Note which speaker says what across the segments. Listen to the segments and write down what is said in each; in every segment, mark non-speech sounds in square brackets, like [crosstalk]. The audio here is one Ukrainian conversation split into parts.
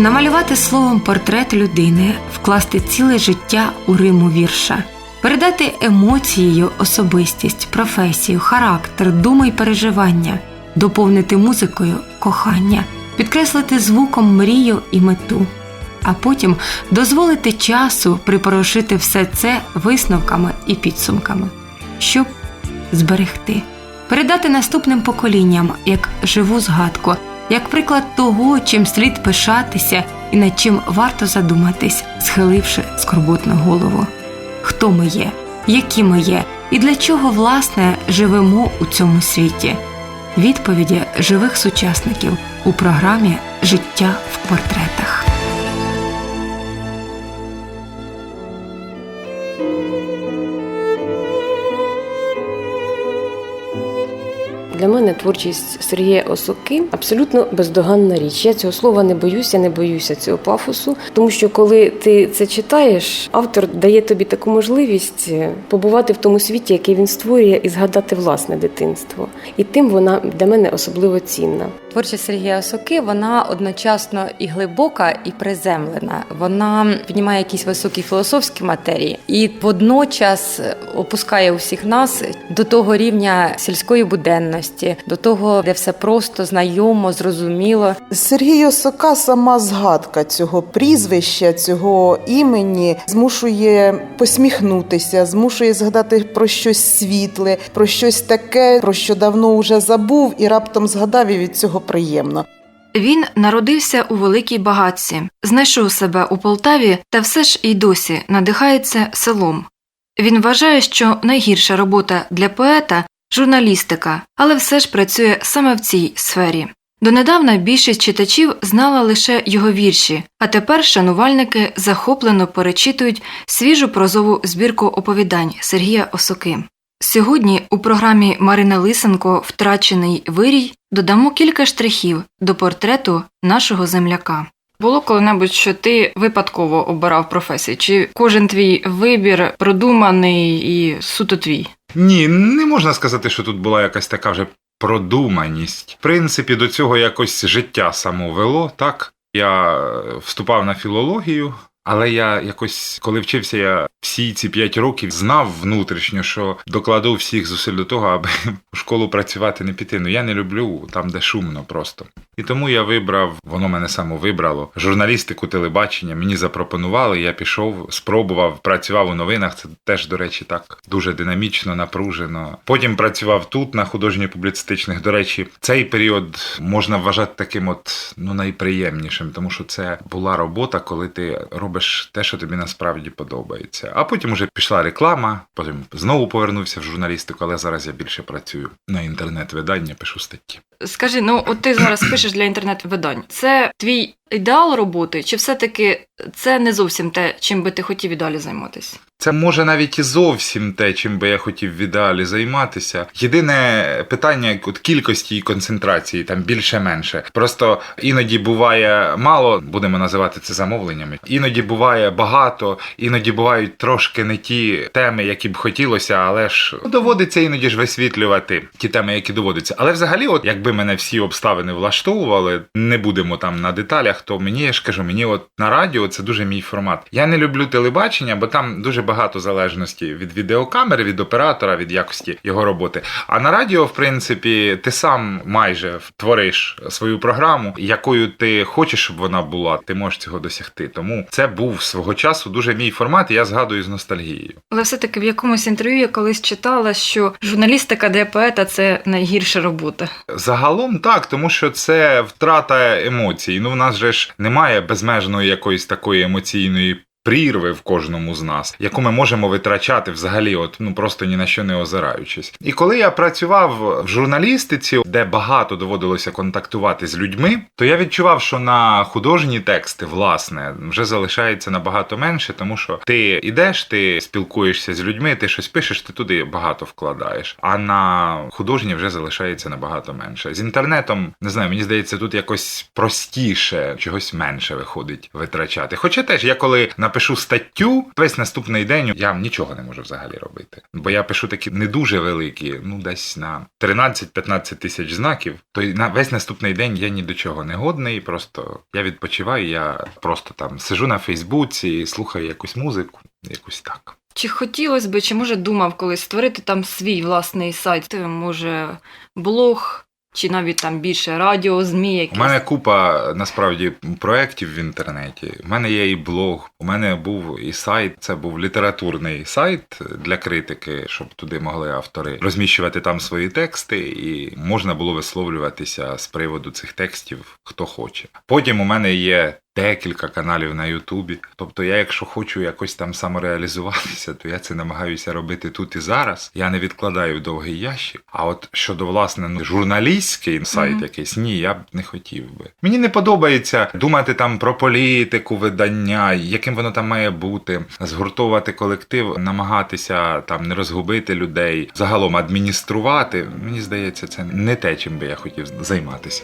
Speaker 1: намалювати словом портрет людини, вкласти ціле життя у риму вірша, передати емоцією особистість, професію, характер, думи й переживання, доповнити музикою кохання, підкреслити звуком мрію і мету, а потім дозволити часу припорошити все це висновками і підсумками, щоб зберегти, передати наступним поколінням як живу згадку, як приклад того, чим слід пишатися і над чим варто задуматись, схиливши скорботну голову. Хто ми є, які ми є, і для чого власне живемо у цьому світі? Відповіді живих сучасників у програмі Життя в портретах.
Speaker 2: Мене творчість Сергія Осоки абсолютно бездоганна річ. Я цього слова не боюся, не боюся цього пафосу, тому що коли ти це читаєш, автор дає тобі таку можливість е, побувати в тому світі, який він створює, і згадати власне дитинство. І тим вона для мене особливо цінна.
Speaker 3: Творчість Сергія Осоки вона одночасно і глибока, і приземлена. Вона піднімає якісь високі філософські матерії і водночас опускає усіх нас до того рівня сільської буденності, до того, де все просто знайомо, зрозуміло.
Speaker 4: Сергій Осока сама згадка цього прізвища, цього імені змушує посміхнутися, змушує згадати про щось світле, про щось таке, про що давно вже забув, і раптом згадав і від цього приємно.
Speaker 5: Він народився у великій багатці, знайшов себе у Полтаві та все ж і досі надихається селом. Він вважає, що найгірша робота для поета журналістика, але все ж працює саме в цій сфері. Донедавна більшість читачів знала лише його вірші, а тепер шанувальники захоплено перечитують свіжу прозову збірку оповідань Сергія Осоки. Сьогодні у програмі Марина Лисенко Втрачений вирій додамо кілька штрихів до портрету нашого земляка. Було коли-небудь, що ти випадково обирав професію? Чи кожен твій вибір продуманий і суто твій?
Speaker 6: Ні, не можна сказати, що тут була якась така вже продуманість. В принципі, до цього якось життя само вело, так? Я вступав на філологію, але я якось, коли вчився, я всі ці п'ять років знав внутрішньо, що докладу всіх зусиль до того, аби [laughs] у школу працювати не піти. Ну я не люблю там, де шумно просто. І тому я вибрав, воно мене само вибрало. Журналістику телебачення мені запропонували. Я пішов, спробував, працював у новинах. Це теж, до речі, так дуже динамічно, напружено. Потім працював тут на художньо-публіцистичних. До речі, цей період можна вважати таким, от ну найприємнішим, тому що це була робота, коли ти робиш те, що тобі насправді подобається. А потім уже пішла реклама, потім знову повернувся в журналістику, але зараз я більше працюю на інтернет-видання, пишу статті.
Speaker 5: Скажи, ну от ти зараз пишеш для інтернет-видань. Це твій ідеал роботи, чи все-таки це не зовсім те, чим би ти хотів і далі займатися?
Speaker 6: Це може навіть і зовсім те, чим би я хотів в ідеалі займатися. Єдине питання от кількості і концентрації, там більше-менше. Просто іноді буває мало, будемо називати це замовленнями. Іноді буває багато, іноді бувають трошки не ті теми, які б хотілося, але ж доводиться іноді ж висвітлювати ті теми, які доводиться. Але взагалі, от якби мене всі обставини влаштовували, не будемо там на деталях, то мені я ж кажу, мені от на радіо це дуже мій формат. Я не люблю телебачення, бо там дуже багато залежності від відеокамери, від оператора, від якості його роботи. А на радіо, в принципі, ти сам майже твориш свою програму, якою ти хочеш, щоб вона була, ти можеш цього досягти. Тому це був свого часу дуже мій формат, і я згадую з ностальгією.
Speaker 5: Але все-таки в якомусь інтерв'ю я колись читала, що журналістика для поета це найгірша робота.
Speaker 6: Загалом так, тому що це втрата емоцій. Ну, в нас же ж немає безмежної якоїсь такої емоційної. Прірви в кожному з нас, яку ми можемо витрачати взагалі, от ну просто ні на що не озираючись. І коли я працював в журналістиці, де багато доводилося контактувати з людьми, то я відчував, що на художні тексти, власне, вже залишається набагато менше, тому що ти ідеш, ти спілкуєшся з людьми, ти щось пишеш, ти туди багато вкладаєш. А на художні вже залишається набагато менше. З інтернетом не знаю, мені здається, тут якось простіше, чогось менше виходить витрачати. Хоча теж я коли, наприклад, напишу статтю, весь наступний день я нічого не можу взагалі робити. Бо я пишу такі не дуже великі, ну десь на 13-15 тисяч знаків. То на весь наступний день я ні до чого не годний. Просто я відпочиваю, я просто там сижу на Фейсбуці, слухаю якусь музику, якусь так.
Speaker 5: Чи хотілося би, чи може думав колись створити там свій власний сайт? Може, блог, чи навіть там більше радіо, ЗМІ якісь?
Speaker 6: У мене купа насправді проєктів в інтернеті. У мене є і блог, у мене був і сайт. Це був літературний сайт для критики, щоб туди могли автори розміщувати там свої тексти, і можна було висловлюватися з приводу цих текстів, хто хоче. Потім у мене є. Декілька каналів на Ютубі. Тобто, я, якщо хочу якось там самореалізуватися, то я це намагаюся робити тут і зараз. Я не відкладаю в довгий ящик. А от щодо власне ну, журналістський сайт
Speaker 5: Мгм.
Speaker 6: якийсь, ні, я б не хотів би. Мені не подобається думати там про політику, видання, яким воно там має бути, згуртовувати колектив, намагатися там не розгубити людей, загалом адмініструвати. Мені здається, це не те, чим би я хотів займатися.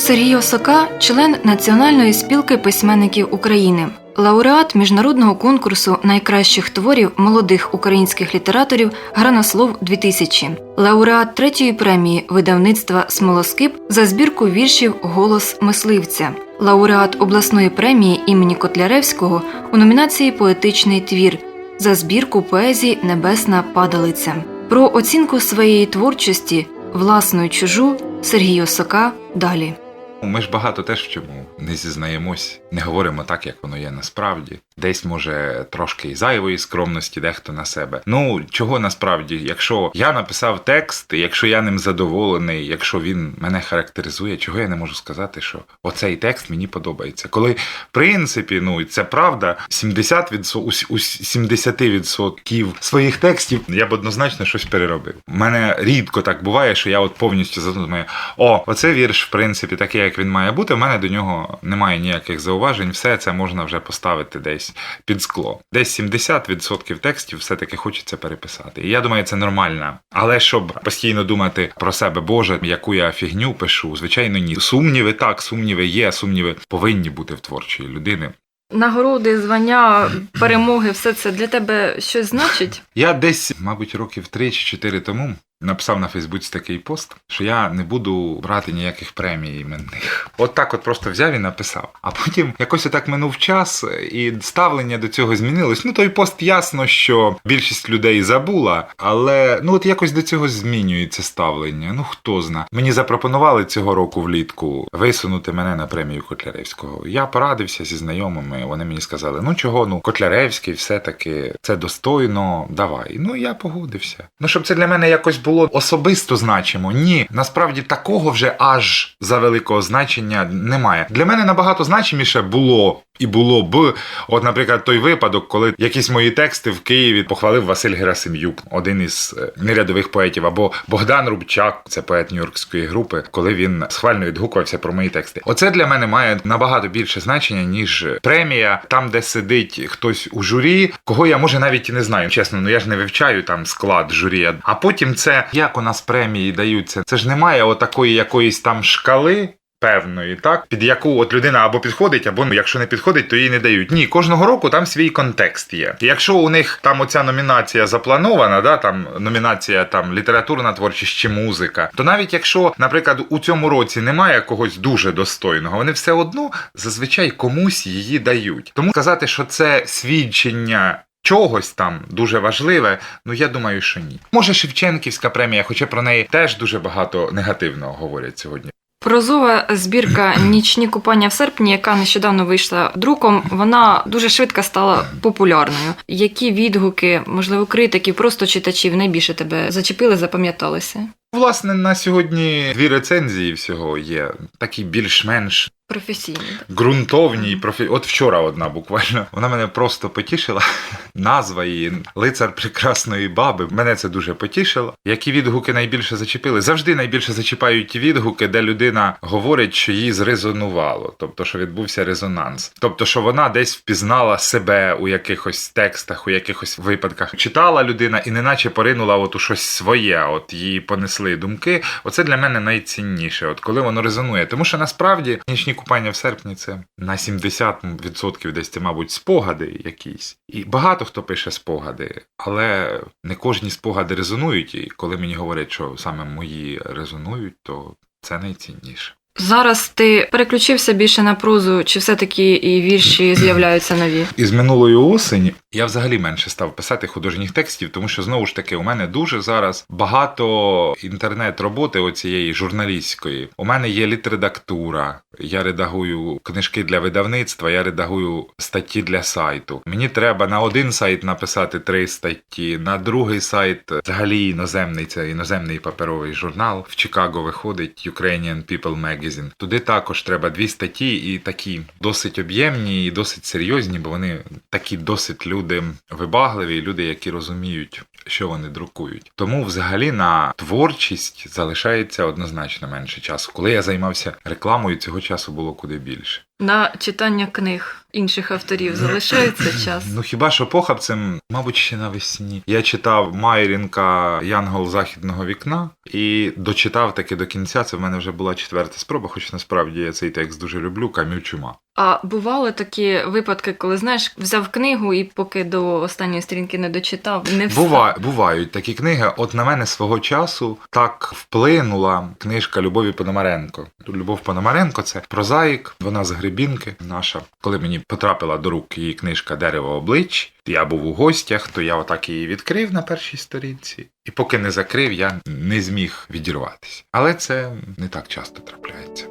Speaker 5: Сергій Осока член Національної спілки письменників України, лауреат міжнародного конкурсу найкращих творів молодих українських літераторів Гранослов 2000, лауреат третьої премії видавництва Смолоскип за збірку віршів Голос мисливця, лауреат обласної премії імені Котляревського у номінації Поетичний твір за збірку поезії Небесна падалиця. Про оцінку своєї творчості, власну і чужу Сергій Осока далі.
Speaker 6: Ми ж багато теж в чому не зізнаємось, не говоримо так, як воно є насправді. Десь може трошки і зайвої скромності, дехто на себе. Ну чого насправді, якщо я написав текст, якщо я ним задоволений, якщо він мене характеризує, чого я не можу сказати, що оцей текст мені подобається. Коли в принципі, ну і це правда, 70% у с- у с- 70% своїх текстів я б однозначно щось переробив. У мене рідко так буває, що я от повністю задумаю, о, оце вірш, в принципі, такий, як він має бути. У мене до нього немає ніяких зауважень. Все це можна вже поставити десь під скло. Десь 70% текстів все-таки хочеться переписати. І я думаю, це нормально. Але щоб постійно думати про себе, Боже, яку я фігню пишу, звичайно, ні. Сумніви так, сумніви є, сумніви повинні бути в творчої людини.
Speaker 5: Нагороди, звання, перемоги, все це для тебе щось значить?
Speaker 6: Я десь, мабуть, років 3 чи 4 тому написав на Фейсбуці такий пост, що я не буду брати ніяких премій іменних. От так от просто взяв і написав. А потім якось отак минув час, і ставлення до цього змінилось. Ну, той пост ясно, що більшість людей забула, але ну от якось до цього змінюється ставлення. Ну хто зна. Мені запропонували цього року влітку висунути мене на премію Котляревського. Я порадився зі знайомими. Вони мені сказали: ну чого, ну Котляревський, все-таки це достойно, давай. Ну я погодився. Ну щоб це для мене якось було особисто значимо. Ні, насправді такого вже аж за великого значення немає. Для мене набагато значиміше було. І було б, от, наприклад, той випадок, коли якісь мої тексти в Києві похвалив Василь Герасим'юк, один із е, нерядових поетів, або Богдан Рубчак, це поет Нью-Йоркської групи, коли він схвально відгукувався про мої тексти. Оце для мене має набагато більше значення, ніж премія, там, де сидить хтось у журі, кого я може навіть і не знаю. Чесно, ну я ж не вивчаю там склад журі. А потім це як у нас премії даються. Це ж немає отакої якоїсь там шкали. Певної, так, під яку от людина або підходить, або ну, якщо не підходить, то їй не дають. Ні, кожного року там свій контекст є. Якщо у них там оця номінація запланована, да, там номінація там літературна творчість чи музика, то навіть якщо, наприклад, у цьому році немає когось дуже достойного, вони все одно зазвичай комусь її дають. Тому сказати, що це свідчення. Чогось там дуже важливе, ну я думаю, що ні. Може, Шевченківська премія, хоча про неї теж дуже багато негативного говорять сьогодні.
Speaker 5: Прозова збірка [clears throat] Нічні купання в серпні, яка нещодавно вийшла друком, вона дуже швидко стала популярною. Які відгуки, можливо, критиків, просто читачів найбільше тебе зачепили, запам'яталися?
Speaker 6: Власне, на сьогодні дві рецензії всього є, такі більш-менш
Speaker 5: Професійні.
Speaker 6: ґрунтовні профі... От вчора одна буквально. Вона мене просто потішила. [laughs] Назва її Лицар прекрасної баби. Мене це дуже потішило. Які відгуки найбільше зачепили? Завжди найбільше зачіпають ті відгуки, де людина говорить, що їй зрезонувало, тобто, що відбувся резонанс. Тобто, що вона десь впізнала себе у якихось текстах, у якихось випадках. Читала людина і неначе поринула от у щось своє, от її понесли думки. Оце для мене найцінніше, от коли воно резонує. Тому що насправді нічні купання в серпні це на 70% десь це, мабуть, спогади якісь. І багато хто пише спогади, але не кожні спогади резонують. І коли мені говорять, що саме мої резонують, то це найцінніше.
Speaker 5: Зараз ти переключився більше на прозу, чи все-таки і вірші з'являються нові?
Speaker 6: Із минулої осені я взагалі менше став писати художніх текстів, тому що знову ж таки у мене дуже зараз багато інтернет-роботи оцієї журналістської. У мене є літредактура, я редагую книжки для видавництва, я редагую статті для сайту. Мені треба на один сайт написати три статті, на другий сайт взагалі іноземний це іноземний паперовий журнал. В Чикаго виходить Ukrainian People Magazine. Туди також треба дві статті, і такі досить об'ємні і досить серйозні, бо вони такі досить люди вибагливі, люди, які розуміють, що вони друкують. Тому взагалі на творчість залишається однозначно менше часу. Коли я займався рекламою, цього часу було куди більше.
Speaker 5: На читання книг інших авторів залишається час.
Speaker 6: Ну хіба що похабцем, мабуть, ще навесні. Я читав Майрінка Янгол західного вікна і дочитав таки до кінця. Це в мене вже була четверта спроба, хоч насправді я цей текст дуже люблю. Кам'ю чума.
Speaker 5: А бували такі випадки, коли знаєш, взяв книгу і поки до останньої сторінки не дочитав, не встав.
Speaker 6: Бува, бувають такі книги. От на мене свого часу так вплинула книжка Любові Пономаренко. Любов Пономаренко це прозаїк, вона з Гребінки наша. Коли мені потрапила до рук її книжка Дерево облич, я був у гостях, то я отак її відкрив на першій сторінці. І поки не закрив, я не зміг відірватися. Але це не так часто трапляється.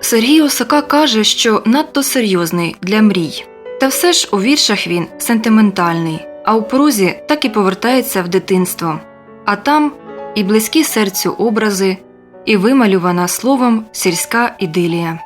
Speaker 5: Сергій Осака каже, що надто серйозний для мрій. Та все ж у віршах він сентиментальний, а у прозі так і повертається в дитинство. А там і близькі серцю образи, і вималювана словом сільська ідилія.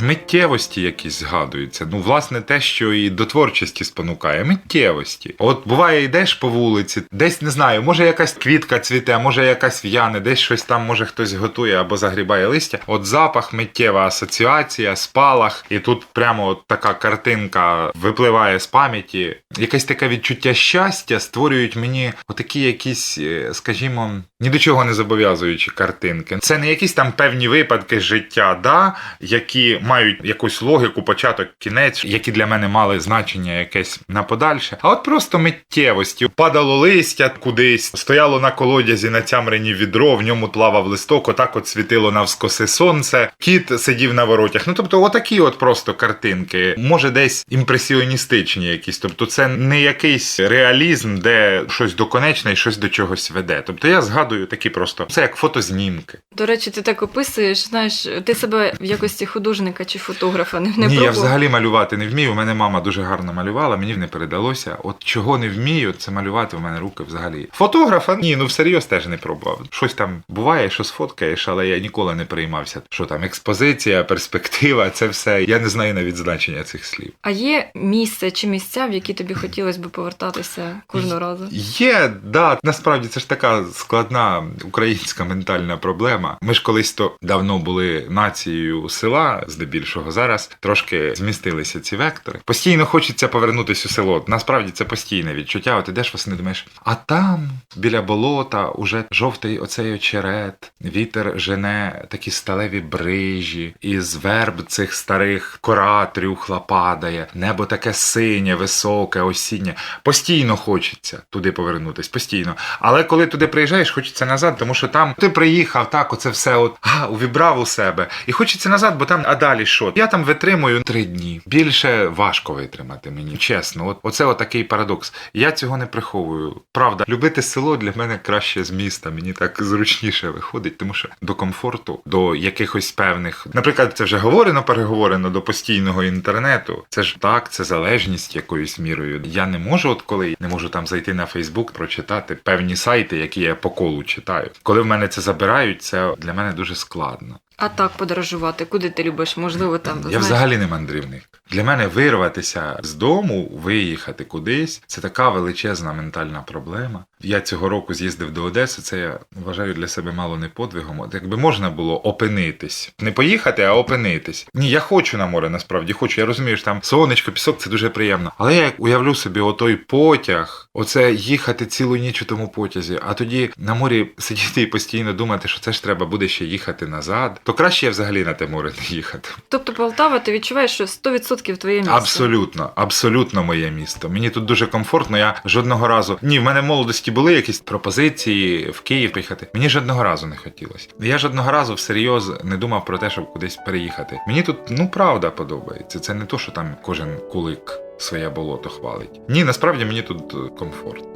Speaker 6: Миттєвості якісь згадуються. Ну, власне, те, що і до творчості спонукає. Миттєвості. От буває, йдеш по вулиці, десь не знаю, може якась квітка цвіте, може якась в'яне, десь щось там, може хтось готує або загрібає листя. От запах, миттєва асоціація, спалах, і тут прямо от така картинка випливає з пам'яті. Якесь таке відчуття щастя створюють мені отакі якісь, е, скажімо, ні до чого не зобов'язуючі картинки. Це не якісь там певні випадки життя, да, які мають якусь логіку, початок, кінець, які для мене мали значення якесь на подальше. А от просто миттєвості. Падало листя кудись, стояло на колодязі на цямрені відро, в ньому плавав листок, отак от світило навскоси сонце, кіт сидів на воротях. Ну тобто, отакі от просто картинки, може десь імпресіоністичні якісь. Тобто, це не якийсь реалізм, де щось доконечне і щось до чогось веде. Тобто я згадую такі просто це як фотознімки.
Speaker 5: До речі, ти так описуєш, знаєш, ти себе в якості художника чи фотографа не, не
Speaker 6: Ні, я взагалі малювати не вмію. У мене мама дуже гарно малювала, мені не передалося. От чого не вмію, це малювати у мене руки взагалі. Фотографа ні, ну всерйоз теж не пробував. Щось там буває, що сфоткаєш, але я ніколи не переймався. Що там, експозиція, перспектива, це все. Я не знаю навіть значення цих слів.
Speaker 5: А є місце чи місця, в які тобі хотілося б повертатися кожного разу?
Speaker 6: Є, да, насправді це ж така складна українська ментальна проблема. Ми ж колись то давно були нацією села, здебільшого зараз трошки змістилися ці вектори. Постійно хочеться повернутися у село. Насправді це постійне відчуття. От ідеш восени, думаєш, а там біля болота уже жовтий оцей очерет, вітер жене такі сталеві брижі, із верб цих старих кора трюхла падає, небо таке синє, високе, осіннє. Постійно хочеться туди повернутись, постійно. Але коли туди приїжджаєш, хочеться назад, тому що там ти приїхав, так, оце все от а, увібрав у себе. І хочеться назад, бо там, а далі що? Я там витримую три дні. Більше важко витримати мені. Чесно, от оце отакий парадокс. Я цього не приховую. Правда, любити село для мене краще з міста. Мені так зручніше виходить, тому що до комфорту, до якихось певних, наприклад, це вже говорено, переговорено до постійного інтернету. Це ж так, це залежність якоюсь мірою. Я не можу, от коли не можу там зайти на Фейсбук, прочитати певні сайти, які я по колу читаю. Коли в мене це забирають, це для мене дуже складно.
Speaker 5: А так подорожувати, куди ти любиш? Можливо, там
Speaker 6: Я
Speaker 5: знаєш,
Speaker 6: взагалі не мандрівник. Для мене вирватися з дому, виїхати кудись це така величезна ментальна проблема. Я цього року з'їздив до Одеси. Це я вважаю для себе мало не подвигом. От якби можна було опинитись, не поїхати, а опинитись. Ні, я хочу на море, насправді хочу. Я розумію, що там сонечко, пісок це дуже приємно. Але я уявлю собі отой потяг, оце їхати цілу ніч у тому потязі, а тоді на морі сидіти і постійно думати, що це ж треба буде ще їхати назад. То краще я взагалі на те море не їхати.
Speaker 5: Тобто Полтава, ти відчуваєш, що 100% твоє місце.
Speaker 6: Абсолютно, абсолютно моє місто. Мені тут дуже комфортно. Я жодного разу ні, в мене в молодості були якісь пропозиції в Київ приїхати. Мені жодного разу не хотілося. Я жодного разу всерйоз не думав про те, щоб кудись переїхати. Мені тут ну правда подобається. Це не то, що там кожен кулик своє болото хвалить. Ні, насправді мені тут е, комфортно.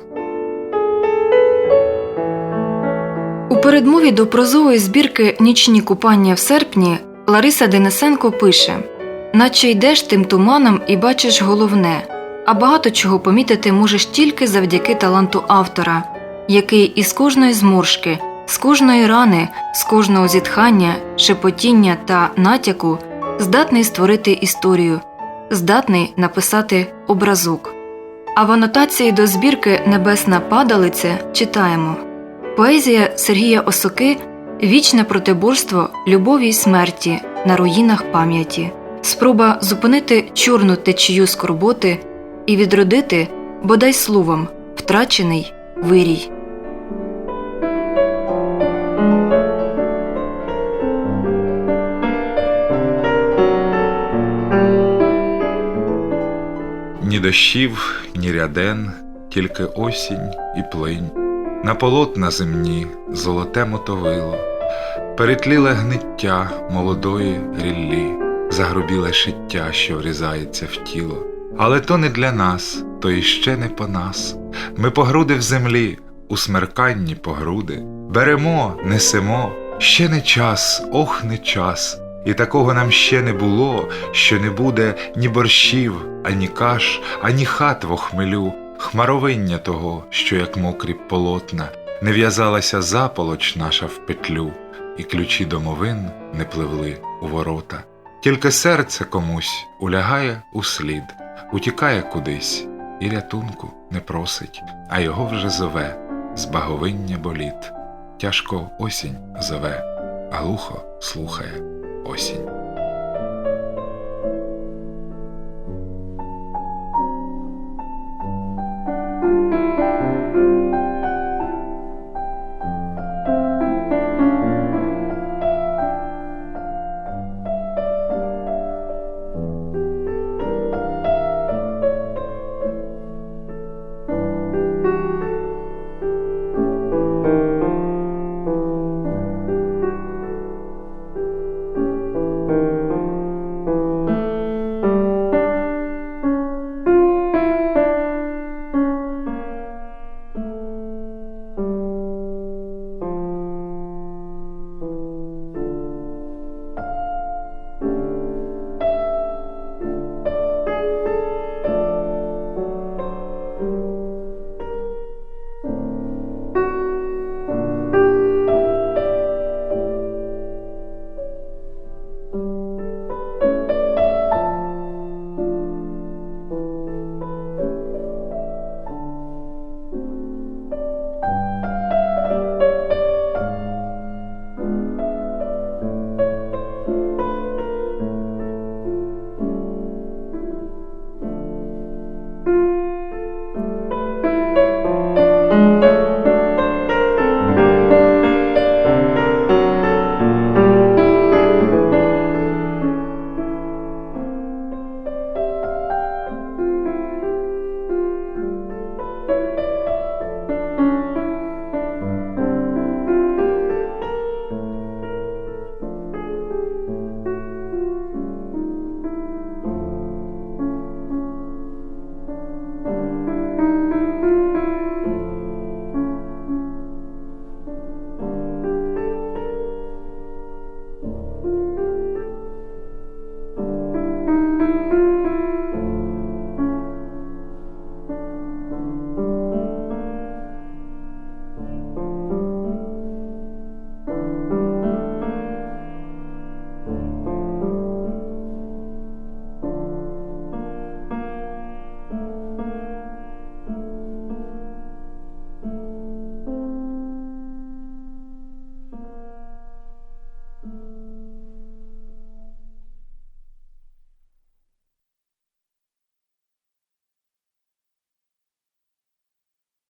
Speaker 5: У передмові до прозової збірки Нічні купання в серпні Лариса Денисенко пише: наче йдеш тим туманом і бачиш головне, а багато чого помітити можеш тільки завдяки таланту автора, який із кожної зморшки, з кожної рани, з кожного зітхання, шепотіння та натяку здатний створити історію, здатний написати образок. А в анотації до збірки Небесна падалиця читаємо. Поезія Сергія Осоки вічне протиборство любові й смерті на руїнах пам'яті, спроба зупинити чорну течію скорботи і відродити, бодай словом, втрачений вирій.
Speaker 6: Ні дощів, ні ряден, тільки осінь і плинь. На полотна земні золоте мотовило, перетліле гниття молодої ріллі, загрубіле шиття, що врізається в тіло. Але то не для нас, то іще не по нас. Ми по груди в землі, у смерканні по груди. Беремо, несемо, ще не час, ох, не час. І такого нам ще не було, що не буде ні борщів, ані каш, ані хат в охмелю, хмаровиння того, що, як мокрі полотна, не в'язалася заполоч наша в петлю, і ключі домовин не пливли у ворота. Тільки серце комусь улягає у слід, утікає кудись, і рятунку не просить, а його вже зове збаговиння боліт. Тяжко осінь зове, а глухо слухає осінь.